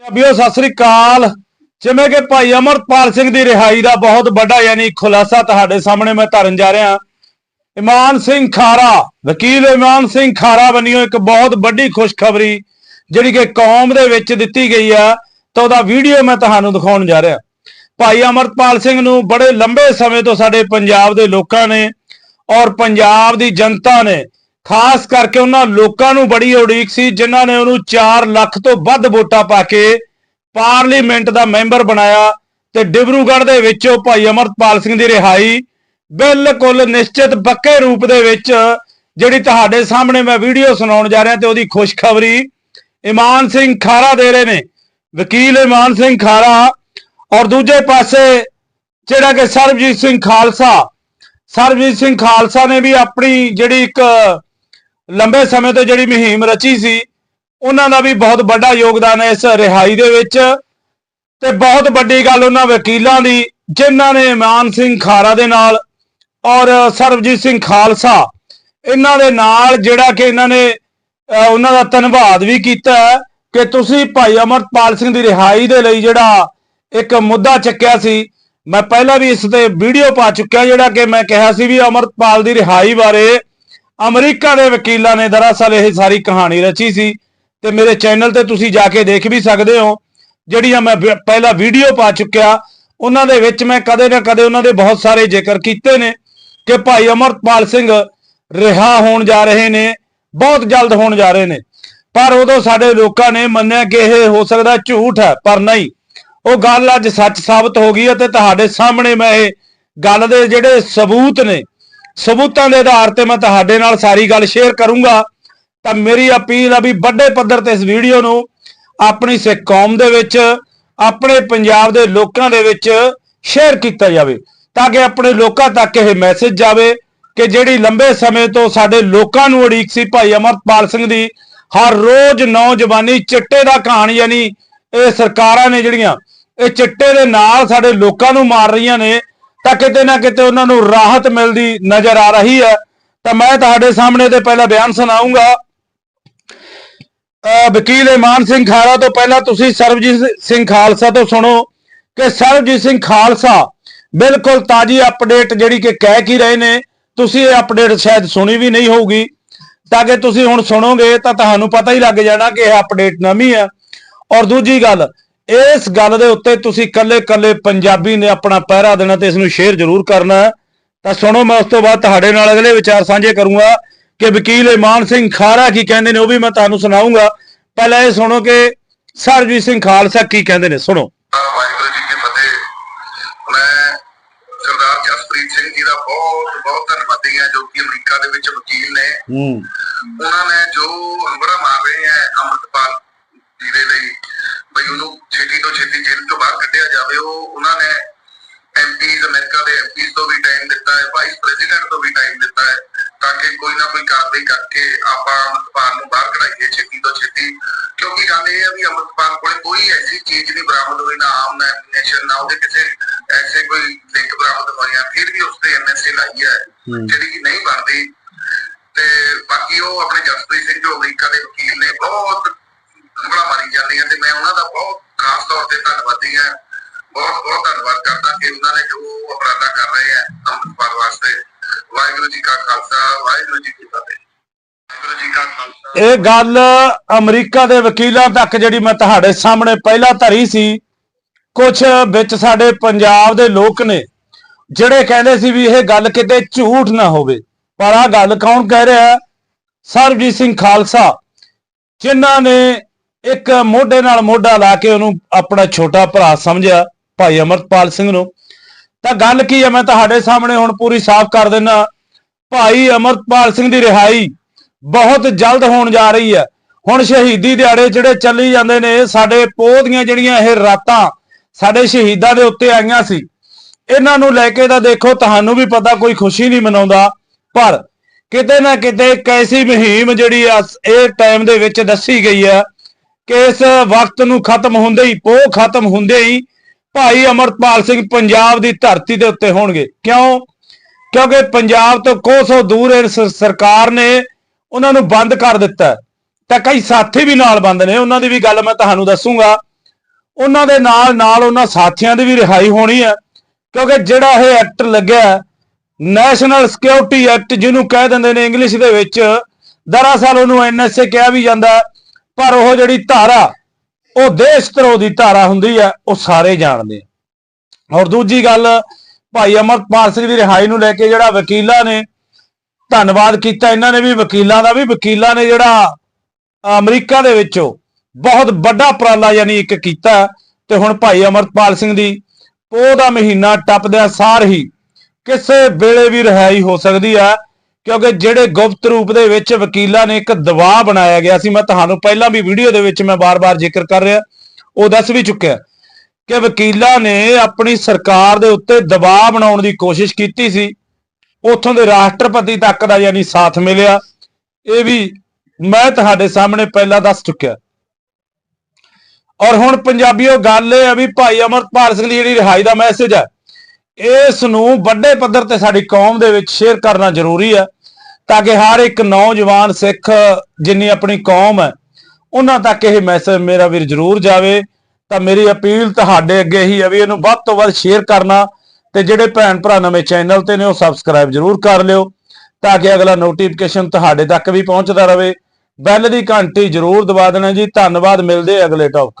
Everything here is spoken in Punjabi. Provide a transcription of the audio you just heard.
ਪੰਜਾਬੀਓ ਸਤਿ ਸ੍ਰੀ ਅਕਾਲ। ਜਿਵੇਂ ਕਿ ਭਾਈ ਅਮਰਪਾਲ ਸਿੰਘ ਦੀ ਰਿਹਾਈ ਦਾ ਬਹੁਤ ਵੱਡਾ ਯਾਨੀ ਖੁਲਾਸਾ ਤੁਹਾਡੇ ਸਾਹਮਣੇ ਮੈਂ ਧਰਨ ਜਾ ਰਿਹਾ। ਇਮਾਨ ਸਿੰਘ ਖਾਰਾ, ਵਕੀਲ ਇਮਾਨ ਸਿੰਘ ਖਾਰਾ ਬੰਨਿਓ ਇੱਕ ਬਹੁਤ ਵੱਡੀ ਖੁਸ਼ਖਬਰੀ ਜਿਹੜੀ ਕਿ ਕੌਮ ਦੇ ਵਿੱਚ ਦਿੱਤੀ ਗਈ ਆ, ਤਾਂ ਉਹਦਾ ਵੀਡੀਓ ਮੈਂ ਤੁਹਾਨੂੰ ਦਿਖਾਉਣ ਜਾ ਰਿਹਾ। ਭਾਈ ਅਮਰਪਾਲ ਸਿੰਘ ਨੂੰ ਬੜੇ ਲੰਬੇ ਸਮੇਂ ਤੋਂ ਸਾਡੇ ਪੰਜਾਬ ਦੇ ਲੋਕਾਂ ਨੇ ਔਰ ਪੰਜਾਬ ਦੀ ਜਨਤਾ ਨੇ ਖਾਸ ਕਰਕੇ ਉਹਨਾਂ ਲੋਕਾਂ ਨੂੰ ਬੜੀ ਉਡੀਕ ਸੀ, ਜਿਨ੍ਹਾਂ ਨੇ ਉਹਨੂੰ 4 ਲੱਖ ਤੋਂ ਵੱਧ ਵੋਟਾਂ ਪਾ ਕੇ ਪਾਰਲੀਮੈਂਟ ਦਾ ਮੈਂਬਰ ਬਣਾਇਆ ਤੇ ਡਿਬਰੂਗੜ੍ਹ ਦੇ ਵਿੱਚੋਂ ਭਾਈ ਅਮਰਪਾਲ ਸਿੰਘ ਦੀ ਰਿਹਾਈ ਬਿਲਕੁਲ ਨਿਸ਼ਚਿਤ ਪੱਕੇ ਰੂਪ ਦੇ ਵਿੱਚ ਜਿਹੜੀ ਤੁਹਾਡੇ ਸਾਹਮਣੇ ਮੈਂ ਵੀਡੀਓ ਸੁਣਾਉਣ ਜਾ ਰਿਹਾ ਤੇ ਉਹਦੀ ਖੁਸ਼ਖਬਰੀ ਇਮਾਨ ਸਿੰਘ ਖਾਰਾ ਦੇ ਰਹੇ ਨੇ। ਵਕੀਲ ਇਮਾਨ ਸਿੰਘ ਖਾਰਾ ਔਰ ਦੂਜੇ ਪਾਸੇ ਜਿਹੜਾ ਕਿ ਸਰਬਜੀਤ ਸਿੰਘ ਖਾਲਸਾ, ਸਰਬਜੀਤ ਸਿੰਘ ਖਾਲਸਾ ਨੇ ਵੀ ਆਪਣੀ ਜਿਹੜੀ ਇੱਕ ਲੰਬੇ ਸਮੇਂ ਤੋਂ ਜਿਹੜੀ ਮੁਹਿੰਮ ਰਚੀ ਸੀ, ਉਹਨਾਂ ਦਾ ਵੀ ਬਹੁਤ ਵੱਡਾ ਯੋਗਦਾਨ ਹੈ ਇਸ ਰਿਹਾਈ ਦੇ ਵਿੱਚ। ਤੇ ਬਹੁਤ ਵੱਡੀ ਗੱਲ ਉਹਨਾਂ ਵਕੀਲਾਂ ਦੀ, ਜਿਨ੍ਹਾਂ ਨੇ ਇਮਾਨ ਸਿੰਘ ਖਾਰਾ ਦੇ ਨਾਲ ਔਰ ਸਰਬਜੀਤ ਸਿੰਘ ਖਾਲਸਾ, ਇਹਨਾਂ ਦੇ ਨਾਲ ਜਿਹੜਾ ਕਿ ਇਹਨਾਂ ਨੇ ਉਹਨਾਂ ਦਾ ਧੰਨਵਾਦ ਵੀ ਕੀਤਾ ਕਿ ਤੁਸੀਂ ਭਾਈ ਅਮਰਪਾਲ ਸਿੰਘ ਦੀ ਰਿਹਾਈ ਦੇ ਲਈ ਜਿਹੜਾ ਇੱਕ ਮੁੱਦਾ ਚੱਕਿਆ ਸੀ। ਮੈਂ ਪਹਿਲਾਂ ਵੀ ਇਸ ਤੇ ਵੀਡੀਓ ਪਾ ਚੁੱਕਿਆ ਜਿਹੜਾ ਕਿ ਮੈਂ ਕਿਹਾ ਸੀ ਵੀ ਅਮਰਪਾਲ ਦੀ ਰਿਹਾਈ ਬਾਰੇ ਅਮਰੀਕਾ ਦੇ ਵਕੀਲਾਂ ਨੇ ਦਰਅਸਲ ਇਹ ਸਾਰੀ ਕਹਾਣੀ ਰਚੀ ਸੀ ਤੇ ਮੇਰੇ ਚੈਨਲ ਤੇ ਤੁਸੀਂ ਜਾ ਕੇ ਦੇਖ ਵੀ ਸਕਦੇ ਹੋ, ਜਿਹੜੀਆਂ ਮੈਂ ਵੀ- ਪਹਿਲਾਂ ਵੀਡੀਓ ਪਾ ਚੁੱਕਿਆ, ਉਹਨਾਂ ਦੇ ਵਿੱਚ ਮੈਂ ਕਦੇ ਨਾ ਕਦੇ ਉਹਨਾਂ ਦੇ ਬਹੁਤ ਸਾਰੇ ਜ਼ਿਕਰ ਕੀਤੇ ਨੇ ਕਿ ਭਾਈ ਅਮਰਪਾਲ ਸਿੰਘ ਰਿਹਾ ਹੋਣ ਜਾ ਰਹੇ ਨੇ, ਬਹੁਤ ਜਲਦ ਹੋਣ ਜਾ ਰਹੇ ਨੇ। ਪਰ ਉਦੋਂ ਸਾਡੇ ਲੋਕਾਂ ਨੇ ਮੰਨਿਆ ਕਿ ਇਹ ਹੋ ਸਕਦਾ ਝੂਠ ਹੈ, ਪਰ ਨਹੀਂ। ਉਹ ਗੱਲ ਅੱਜ ਸੱਚ ਸਾਬਤ ਹੋ ਗਈ ਹੈ ਤੇ ਤੁਹਾਡੇ ਸਾਹਮਣੇ ਮੈਂ ਇਹ ਗੱਲ ਦੇ ਜਿਹੜੇ ਸਬੂਤ ਨੇ ਸਬੂਤਾਂ ਦੇ ਆਧਾਰ ਤੇ ਮੈਂ ਤੁਹਾਡੇ ਨਾਲ ਸਾਰੀ ਗੱਲ ਸ਼ੇਅਰ ਕਰੂੰਗਾ। ਤਾਂ ਮੇਰੀ ਅਪੀਲ ਆ ਵੀ ਵੱਡੇ ਪੱਧਰ ਤੇ ਇਸ ਵੀਡੀਓ ਨੂੰ ਆਪਣੀ ਸਿੱਖ ਕੌਮ ਦੇ ਵਿੱਚ, ਆਪਣੇ ਪੰਜਾਬ ਦੇ ਲੋਕਾਂ ਦੇ ਵਿੱਚ ਸ਼ੇਅਰ ਕੀਤਾ ਜਾਵੇ। ਤਾਂ ਕਿ ਆਪਣੇ ਲੋਕਾਂ ਤੱਕ ਇਹ ਮੈਸੇਜ ਜਾਵੇ ਕਿ ਜਿਹੜੀ ਲੰਬੇ ਸਮੇਂ ਤੋਂ ਸਾਡੇ ਲੋਕਾਂ ਨੂੰ ਉਡੀਕ ਸੀ ਭਾਈ ਅਮਰਪਾਲ ਸਿੰਘ ਦੀ, ਹਰ ਰੋਜ਼ ਨੌਜਵਾਨੀ ਚਿੱਟੇ ਦਾ ਕਹਾਣ ਯਾਨੀ ਇਹ ਸਰਕਾਰਾਂ ਨੇ ਜਿਹੜੀਆਂ, ਇਹ ਚਿੱਟੇ ਦੇ ਨਾਲ ਸਾਡੇ ਲੋਕਾਂ ਨੂੰ ਮਾਰ ਰਹੀਆਂ ਨੇ ਤਾਂ ਕਿਤੇ ਨਾ ਕਿਤੇ ਉਹਨਾਂ ਨੂੰ ਰਾਹਤ ਮਿਲਦੀ ਨਜ਼ਰ ਆ ਰਹੀ ਹੈ। ਤਾਂ ਮੈਂ ਤੁਹਾਡੇ ਸਾਹਮਣੇ ਤੇ ਪਹਿਲਾਂ ਬਿਆਨ ਸੁਣਾਉਂਗਾ। ਵਕੀਲ ਇਮਾਨ ਸਿੰਘ ਖਾਰਾ ਤੋਂ ਪਹਿਲਾਂ ਤੁਸੀਂ ਸਰਬਜੀਤ ਸਿੰਘ ਖਾਲਸਾ ਤੋਂ ਸੁਣੋ ਕਿ ਸਰਬਜੀਤ ਸਿੰਘ ਖਾਲਸਾ ਬਿਲਕੁਲ ਤਾਜੀ ਅਪਡੇਟ ਜਿਹੜੀ ਕਿ ਕਹਿ ਕੀ ਰਹੇ ਨੇ, ਤੁਸੀਂ ਇਹ ਅਪਡੇਟ ਸ਼ਾਇਦ ਸੁਣੀ ਵੀ ਨਹੀਂ ਹੋਊਗੀ। ਤਾਂ ਕਿ ਤੁਸੀਂ ਹੁਣ ਸੁਣੋਗੇ ਤਾਂ ਤੁਹਾਨੂੰ ਪਤਾ ਹੀ ਲੱਗ ਜਾਣਾ ਕਿ ਇਹ ਅਪਡੇਟ ਨਵੀਂ ਹੈ। ਔਰ ਦੂਜੀ ਗੱਲ ਇਸ ਗੱਲ ਦੇ ਉੱਤੇ ਤੁਸੀਂ ਕੱਲੇ-ਕੱਲੇ ਪੰਜਾਬੀ ਨੇ ਆਪਣਾ ਪਹਿਰਾ ਦੇਣਾ ਤੇ ਇਸ ਨੂੰ ਸ਼ੇਅਰ ਜ਼ਰੂਰ ਕਰਨਾ। ਤਾਂ ਸੁਣੋ ਮੈਂ ਉਸ ਤੋਂ ਬਾਅਦ ਤੁਹਾਡੇ ਨਾਲ ਅਗਲੇ ਵਿਚਾਰ ਸਾਂਝੇ ਕਰੂੰਗਾ ਕਿ ਵਕੀਲ ਇਮਾਨ ਸਿੰਘ ਖਾਰਾ ਕੀ ਕਹਿੰਦੇ ਨੇ ਉਹ ਵੀ ਮੈਂ ਤੁਹਾਨੂੰ ਸੁਣਾਉਂਗਾ ਪਹਿਲਾਂ ਇਹ ਸੁਣੋ ਕਿ ਸਰਜੀਤ ਸਿੰਘ ਖਾਲਸਾ ਕੀ ਕਹਿੰਦੇ ਨੇ ਸੁਣੋ। ਵਾਹਿਗੁਰੂ ਜੀ ਕੀ ਫਤਿਹ। ਮੈਂ ਸਰਦਾਰ ਜਸਪ੍ਰੀਤ ਸਿੰਘ ਜੀ ਦਾ ਬਹੁਤ ਬਹੁਤ ਧੰਨਵਾਦੀ ਹਾਂ ਜੋ ਕਿ ਅਮਰੀਕਾ ਦੇ ਵਿੱਚ ਵਕੀਲ ਨੇ। ਹੂੰ। ਉਹਨਾਂ ਨੇ ਜੋ ਅੰਬੜਾ ਮਾਰ ਰਹੇ ਹੈ ਅੰਮ੍ਰਿਤਪਾਲ ਜੀ ਦੇ ਲਈ ਛੇਤੀ ਜੇਲ੍ਹ ਤੋਂ ਬਾਹਰ ਕੱਢਿਆ ਜਾਵੇ ਉਹ ਉਹਨਾਂ ਨੇ ਐਮਪੀਜ਼ ਅਮਰੀਕਾ ਦੇ ਐਮਪੀਜ਼ ਤੋਂ ਵੀ ਟਾਈਮ ਦਿੱਤਾ ਹੈ ਵਾਈਸ ਪ੍ਰੈਜ਼ੀਡੈਂਟ ਤੋਂ ਵੀ ਟਾਈਮ ਦਿੱਤਾ ਹੈ ਤਾਂ ਕਿ ਕੋਈ ਨਾ ਕੋਈ ਕਾਰਵਾਈ ਕਰਕੇ ਆਪਾਂ ਅੰਮ੍ਰਿਤਪਾਲ ਨੂੰ ਬਾਹਰ ਕਢਾਈਏ ਛੇਤੀ ਤੋਂ ਛੇਤੀ। ਕਿਉਂਕਿ ਗੱਲ ਇਹ ਹੈ ਵੀ ਅੰਮ੍ਰਿਤਪਾਲ ਕੋਲੇ ਕੋਈ ਐਸੀ ਚੀਜ਼ ਨਹੀਂ ਬਰਾਮਦ ਹੋਈ ਨਾ ਆਮ ਨਾ ਐਮਨੇਸ਼ਨ ਨਾ ਉਹਦੇ ਕਿਸੇ ਐਸੇ ਕੋਈ ਲਿੰਕ ਬਰਾਮਦ ਹੋਇਆ ਫਿਰ ਵੀ ਉਸ ਤੇ ਐਮਐਸਏ ਲਾਈ ਹੈ ਹੂੰ। ਜਿਹੜੀ ਕਿ ਨਹੀਂ ਬਣਦੀ। ਤੇ ਬਾਕੀ ਉਹ ਆਪਣੇ ਜਸਪ੍ਰੀਤ ਸਿੰਘ ਜੋ ਅਮਰੀਕਾ ਦੇ ਵਕੀਲ ਨੇ ਬਹੁਤ ਬੜਾ ਮਾਰੀ ਜਾਂਦੇ ਆ ਤੇ ਮੈਂ ਉਹਨਾਂ ਦਾ ਬਹੁਤ ਖਾਸ ਤੌਰ ਤੇ ਧੰਨਵਾਦੀ ਹਾਂ। ਬਹੁਤ ਬਹੁਤ ਧੰਨਵਾਦ ਕਰਦਾ ਕਿ ਉਹਨਾਂ ਨੇ ਜੋ ਉਪਰਾਲਾ ਕਰ ਰਹੇ ਆ ਅੰਮ੍ਰਿਤਪਾਲ ਵਾਸਤੇ। ਵਾਹਿਗੁਰੂ ਜੀ ਕਾ ਖਾਲਸਾ, ਵਾਹਿਗੁਰੂ ਜੀ ਕੀ ਫਤਿਹ। ਇਹ ਗੱਲ ਅਮਰੀਕਾ ਦੇ ਵਕੀਲਾਂ ਤੱਕ ਜਿਹੜੀ ਮੈਂ ਤੁਹਾਡੇ ਸਾਹਮਣੇ ਪਹਿਲਾਂ ਧਰੀ ਸੀ ਕੁਝ ਵਿੱਚ ਸਾਡੇ ਪੰਜਾਬ ਦੇ ਲੋਕ ਨੇ ਜਿਹੜੇ ਕਹਿੰਦੇ ਸੀ ਵੀ ਇਹ ਗੱਲ ਕਿਤੇ ਝੂਠ ਨਾ ਹੋਵੇ। ਪਰ ਆ ਗੱਲ ਕੌਣ ਕਹਿ ਰਿਹਾ? ਸਰਬਜੀਤ ਸਿੰਘ ਖਾਲਸਾ, ਜਿਨ੍ਹਾਂ ਨੇ ਇੱਕ ਮੋਢੇ ਨਾਲ ਮੋਢਾ ਲਾ ਕੇ ਉਹਨੂੰ ਆਪਣਾ ਛੋਟਾ ਭਰਾ ਸਮਝਿਆ ਭਾਈ ਅਮਰਪਾਲ ਸਿੰਘ ਨੂੰ। ਤਾਂ ਗੱਲ ਕੀ ਹੈ ਮੈਂ ਤੁਹਾਡੇ ਸਾਹਮਣੇ ਹੁਣ ਪੂਰੀ ਸਾਫ਼ ਕਰ ਦਿੰਨਾ। ਭਾਈ ਅਮਰਪਾਲ ਸਿੰਘ ਦੀ ਰਿਹਾਈ ਬਹੁਤ ਜਲਦ ਹੋਣ ਜਾ ਰਹੀ ਹੈ ਹੁਣ ਸ਼ਹੀਦੀ ਦਿਹਾੜੇ ਜਿਹੜੇ ਚੱਲੀ ਜਾਂਦੇ ਨੇ, ਸਾਡੇ ਪੋਹ ਦੀਆਂ ਜਿਹੜੀਆਂ ਇਹ ਰਾਤਾਂ ਸਾਡੇ ਸ਼ਹੀਦਾਂ ਦੇ ਉੱਤੇ ਆਈਆਂ ਸੀ, ਇਹਨਾਂ ਨੂੰ ਲੈ ਕੇ ਤਾਂ ਦੇਖੋ, ਤੁਹਾਨੂੰ ਵੀ ਪਤਾ ਕੋਈ ਖੁਸ਼ੀ ਨਹੀਂ ਮਨਾਉਂਦਾ। ਪਰ ਕਿਤੇ ਨਾ ਕਿਤੇ ਇੱਕ ਐਸੀ ਮੁਹਿੰਮ ਜਿਹੜੀ ਆ, ਇਹ ਟਾਈਮ ਦੇ ਵਿੱਚ ਦੱਸੀ ਗਈ ਹੈ ਕਿ ਇਸ ਵਕਤ ਨੂੰ ਖਤਮ ਹੁੰਦੇ ਹੀ, ਪੋਹ ਖਤਮ ਹੁੰਦੇ ਹੀ ਭਾਈ ਅਮਰਪਾਲ ਸਿੰਘ ਪੰਜਾਬ ਦੀ ਧਰਤੀ ਦੇ ਉੱਤੇ ਹੋਣਗੇ। ਕਿਉਂ? ਕਿਉਂਕਿ ਪੰਜਾਬ ਤੋਂ ਕੋਸੋਂ ਦੂਰ ਇਸ ਸਰਕਾਰ ਨੇ ਉਹਨਾਂ ਨੂੰ ਬੰਦ ਕਰ ਦਿੱਤਾ। ਤਾਂ ਕਈ ਸਾਥੀ ਵੀ ਨਾਲ ਬੰਦ ਨੇ, ਉਹਨਾਂ ਦੀ ਵੀ ਗੱਲ ਮੈਂ ਤੁਹਾਨੂੰ ਦੱਸੂਗਾ। ਉਹਨਾਂ ਦੇ ਨਾਲ ਨਾਲ ਉਹਨਾਂ ਸਾਥੀਆਂ ਦੀ ਵੀ ਰਿਹਾਈ ਹੋਣੀ ਹੈ ਕਿਉਂਕਿ ਜਿਹੜਾ ਇਹ ਐਕਟ ਲੱਗਿਆ ਨੈਸ਼ਨਲ ਸਿਕਿਉਰਿਟੀ ਐਕਟ ਜਿਹਨੂੰ ਕਹਿ ਦਿੰਦੇ ਨੇ ਇੰਗਲਿਸ਼ ਦੇ ਵਿੱਚ, ਦਰਅਸਲ ਉਹਨੂੰ ਐਨਐਸਏ ਕਿਹਾ ਵੀ ਜਾਂਦਾ। ਪਰ ਉਹ ਜਿਹੜੀ ਧਾਰਾ, ਉਹ ਦੇਸ਼ ਧਰੋਹ ਦੀ ਧਾਰਾ ਹੁੰਦੀ ਹੈ, ਉਹ ਸਾਰੇ ਜਾਣਦੇ ਆ। ਔਰ ਦੂਜੀ ਗੱਲ, ਭਾਈ ਅਮਰਪਾਲ ਸਿੰਘ ਦੀ ਰਿਹਾਈ ਨੂੰ ਲੈ ਕੇ ਜਿਹੜਾ ਵਕੀਲਾਂ ਨੇ ਧੰਨਵਾਦ ਕੀਤਾ, ਇਹਨਾਂ ਨੇ ਵੀ ਵਕੀਲਾਂ ਦਾ ਵੀ, ਵਕੀਲਾਂ ਨੇ ਜਿਹੜਾ ਅਮਰੀਕਾ ਦੇ ਵਿੱਚੋਂ ਬਹੁਤ ਵੱਡਾ ਉਪਰਾਲਾ ਯਾਨੀ ਇੱਕ ਕੀਤਾ ਤੇ ਹੁਣ ਭਾਈ ਅਮਰਪਾਲ ਸਿੰਘ ਦੀ ਪੋਹ ਦਾ ਮਹੀਨਾ ਟੱਪਦਿਆਂ ਸਾਰ ਹੀ ਕਿਸੇ ਵੇਲੇ ਵੀ ਰਿਹਾਈ ਹੋ ਸਕਦੀ ਹੈ। ਕਿਉਂਕਿ ਜਿਹੜੇ ਗੁਪਤ ਰੂਪ ਦੇ ਵਿੱਚ ਵਕੀਲਾਂ ਨੇ ਇੱਕ ਦਬਾਅ ਬਣਾਇਆ ਗਿਆ ਸੀ, ਮੈਂ ਤੁਹਾਨੂੰ ਪਹਿਲਾਂ ਵੀ ਵੀਡੀਓ ਦੇ ਵਿੱਚ ਮੈਂ ਬਾਰ-ਬਾਰ ਜ਼ਿਕਰ ਕਰ ਰਿਹਾ, ਉਹ ਦੱਸ ਵੀ ਚੁੱਕਿਆ ਕਿ ਵਕੀਲਾਂ ਨੇ ਆਪਣੀ ਸਰਕਾਰ ਦੇ ਉੱਤੇ ਦਬਾਅ ਬਣਾਉਣ ਦੀ ਕੋਸ਼ਿਸ਼ ਕੀਤੀ ਸੀ, ਉੱਥੋਂ ਦੇ ਰਾਸ਼ਟਰਪਤੀ ਤੱਕ ਦਾ ਯਾਨੀ ਸਾਥ ਮਿਲਿਆ। ਇਹ ਵੀ ਮੈਂ ਤੁਹਾਡੇ ਸਾਹਮਣੇ ਪਹਿਲਾਂ ਦੱਸ ਚੁੱਕਿਆ ਔਰ ਹੁਣ ਪੰਜਾਬੀਓ, ਗੱਲ ਇਹ ਆ ਵੀ ਭਾਈ ਅਮਰਪਾਲ ਸਿੰਘ ਦੀ ਜਿਹੜੀ ਰਿਹਾਈ ਦਾ ਮੈਸੇਜ ਹੈ ਇਸ ਨੂੰ ਵੱਡੇ ਪੱਧਰ ਤੇ ਸਾਡੀ ਕੌਮ ਦੇ ਵਿੱਚ ਸ਼ੇਅਰ ਕਰਨਾ ਜ਼ਰੂਰੀ ਹੈ ਤਾਂ ਕਿ ਹਰ ਇੱਕ ਨੌਜਵਾਨ ਸਿੱਖ ਜਿੰਨੀ ਆਪਣੀ ਕੌਮ ਹੈ, ਉਹਨਾਂ ਤੱਕ ਇਹ ਮੈਸੇਜ ਮੇਰਾ ਵੀਰ ਜ਼ਰੂਰ ਜਾਵੇ। ਤਾਂ ਮੇਰੀ ਅਪੀਲ ਤੁਹਾਡੇ ਅੱਗੇ ਹੀ ਹੈ ਵੀ ਇਹਨੂੰ ਵੱਧ ਤੋਂ ਵੱਧ ਸ਼ੇਅਰ ਕਰਨਾ ਤੇ ਜਿਹੜੇ ਭੈਣ ਭਰਾ ਨਵੇਂ ਚੈਨਲ ਤੇ ਨੇ ਉਹ ਸਬਸਕ੍ਰਾਈਬ ਜ਼ਰੂਰ ਕਰ ਲਿਓ, ਤਾਂ ਕਿ ਅਗਲਾ ਨੋਟੀਫਿਕੇਸ਼ਨ ਤੁਹਾਡੇ ਤੱਕ ਵੀ ਪਹੁੰਚਦਾ ਰਹੇ। ਬੈਲ ਦੀ ਘੰਟੀ ਜ਼ਰੂਰ ਦਬਾ ਦੇਣਾ ਜੀ। ਧੰਨਵਾਦ, ਮਿਲਦੇ ਅਗਲੇ ਟੌਪਿਕ ਤੇ।